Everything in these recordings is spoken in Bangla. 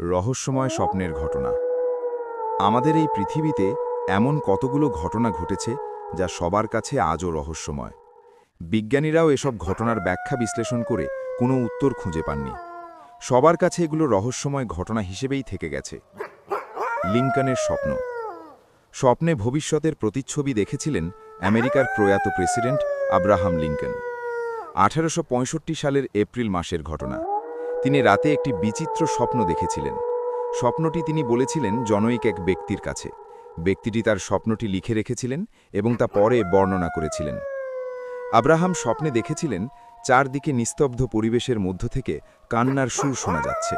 রহস্যময় স্বপ্নের ঘটনা। আমাদের এই পৃথিবীতে এমন কতগুলো ঘটনা ঘটেছে যা সবার কাছে আজও রহস্যময়। বিজ্ঞানীরাও এসব ঘটনার ব্যাখ্যা বিশ্লেষণ করে কোনো উত্তর খুঁজে পাননি। সবার কাছে এগুলো রহস্যময় ঘটনা হিসেবেই থেকে গেছে। লিঙ্কনের স্বপ্ন। স্বপ্নে ভবিষ্যতের প্রতিচ্ছবি দেখেছিলেন আমেরিকার প্রয়াত প্রেসিডেন্ট আব্রাহাম লিঙ্কন আঠারোশো পঁয়ষট্টি সালের এপ্রিল মাসের ঘটনা। তিনি রাতে একটি বিচিত্র স্বপ্ন দেখেছিলেন। স্বপ্নটি তিনি বলেছিলেন জনৈক এক ব্যক্তির কাছে। ব্যক্তিটি তার স্বপ্নটি লিখে রেখেছিলেন এবং তা পরে বর্ণনা করেছিলেন। আব্রাহাম স্বপ্নে দেখেছিলেন, চারদিকে নিস্তব্ধ পরিবেশের মধ্য থেকে কান্নার সুর শোনা যাচ্ছে।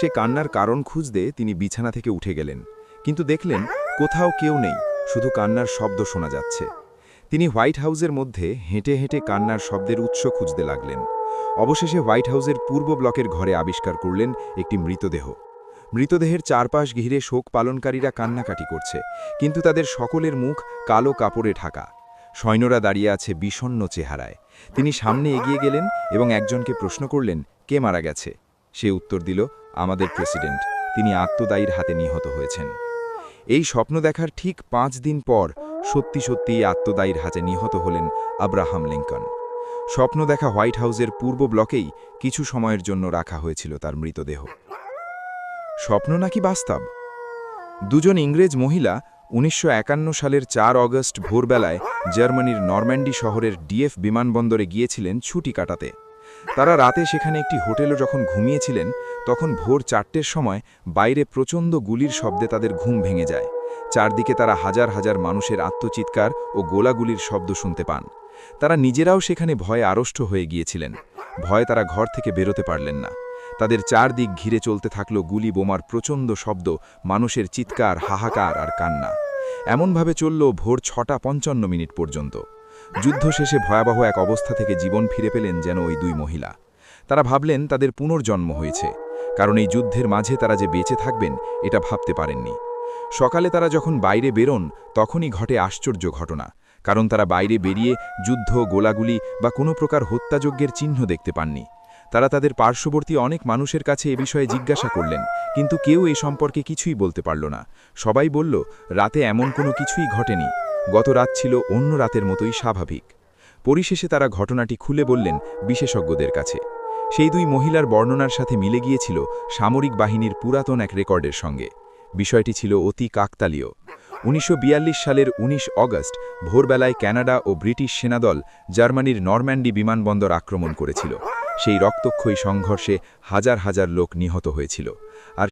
সে কান্নার কারণ খুঁজতে তিনি বিছানা থেকে উঠে গেলেন। কিন্তু দেখলেন, কোথাও কেউ নেই, শুধু কান্নার শব্দ শোনা যাচ্ছে। তিনি হোয়াইট হাউসের মধ্যে হেঁটে হেঁটে কান্নার শব্দের উৎস খুঁজতে লাগলেন। অবশেষে হোয়াইট হাউসের পূর্ব ব্লকের ঘরে আবিষ্কার করলেন একটি মৃতদেহ। মৃতদেহের চারপাশ ঘিরে শোক পালনকারীরা কান্নাকাটি করছে, কিন্তু তাদের সকলের মুখ কালো কাপড়ে ঢাকা। সৈন্যরা দাঁড়িয়ে আছে বিষণ্ণ চেহারায়। তিনি সামনে এগিয়ে গেলেন এবং একজনকে প্রশ্ন করলেন, কে মারা গেছে? সে উত্তর দিল, আমাদের প্রেসিডেন্ট। তিনি আত্মদায়ীর হাতে নিহত হয়েছেন। এই স্বপ্ন দেখার ঠিক পাঁচ দিন পর সত্যি সত্যি আত্মদায়ীর হাতে নিহত হলেন আব্রাহাম লিঙ্কন। স্বপ্ন দেখা হোয়াইট হাউসের পূর্ব ব্লকেই কিছু সময়ের জন্য রাখা হয়েছিল তার মৃতদেহ। স্বপ্ন নাকি বাস্তব? দুজন ইংরেজ মহিলা উনিশশো একান্ন সালের চার অগস্ট ভোরবেলায় জার্মানির নরম্যান্ডি শহরের ডিএফ বিমানবন্দরে গিয়েছিলেন ছুটি কাটাতে। তারা রাতে সেখানে একটি হোটেলে যখন ঘুমিয়েছিলেন, তখন ভোর চারটের সময় বাইরে প্রচণ্ড গুলির শব্দে তাদের ঘুম ভেঙে যায়। চারদিকে তারা হাজার হাজার মানুষের আত্মচিৎকার ও গোলাগুলির শব্দ শুনতে পান। তারা নিজেরাও সেখানে ভয়ে আড়ষ্ট হয়ে গিয়েছিলেন। ভয়ে তারা ঘর থেকে বেরোতে পারলেন না। তাদের চারদিক ঘিরে চলতে থাকল গুলি বোমার প্রচণ্ড শব্দ, মানুষের চিৎকার, হাহাকার আর কান্না। এমনভাবে চলল ভোর ছটা পঞ্চান্ন মিনিট পর্যন্ত। যুদ্ধ শেষে ভয়াবহ এক অবস্থা থেকে জীবন ফিরে পেলেন যেন ওই দুই মহিলা। তারা ভাবলেন তাদের পুনর্জন্ম হয়েছে। কারণ এই যুদ্ধের মাঝে তারা যে বেঁচে থাকবেন, এটা ভাবতে পারেননি। সকালে তারা যখন বাইরে বেরোন, তখনই ঘটে আশ্চর্য ঘটনা। কারণ তারা বাইরে বেরিয়ে যুদ্ধ, গোলাগুলি বা কোনো প্রকার হত্যাযজ্ঞের চিহ্ন দেখতে পাননি। তারা তাদের পার্শ্ববর্তী অনেক মানুষের কাছে এ বিষয়ে জিজ্ঞাসা করলেন, কিন্তু কেউ এ সম্পর্কে কিছুই বলতে পারল না। সবাই বলল, রাতে এমন কোনো কিছুই ঘটেনি। গত রাত ছিল অন্য রাতের মতোই স্বাভাবিক। পরিশেষে তারা ঘটনাটি খুলে বললেন বিশেষজ্ঞদের কাছে। সেই দুই মহিলার বর্ণনার সাথে মিলে গিয়েছিল সামরিক বাহিনীর পুরাতন এক রেকর্ডের সঙ্গে। বিষয়টি ছিল অতি কাকতালীয়। উনিশশো বিয়াল্লিশ সালের ১৯ অগস্ট, ভোরবেলায় ক্যানাডা ও ব্রিটিশ সেনাদল জার্মানির নরম্যান্ডি বিমানবন্দর আক্রমণ করেছিল। সেই রক্তক্ষয়ী সংঘর্ষে হাজার হাজার লোক নিহত হয়েছিল। আর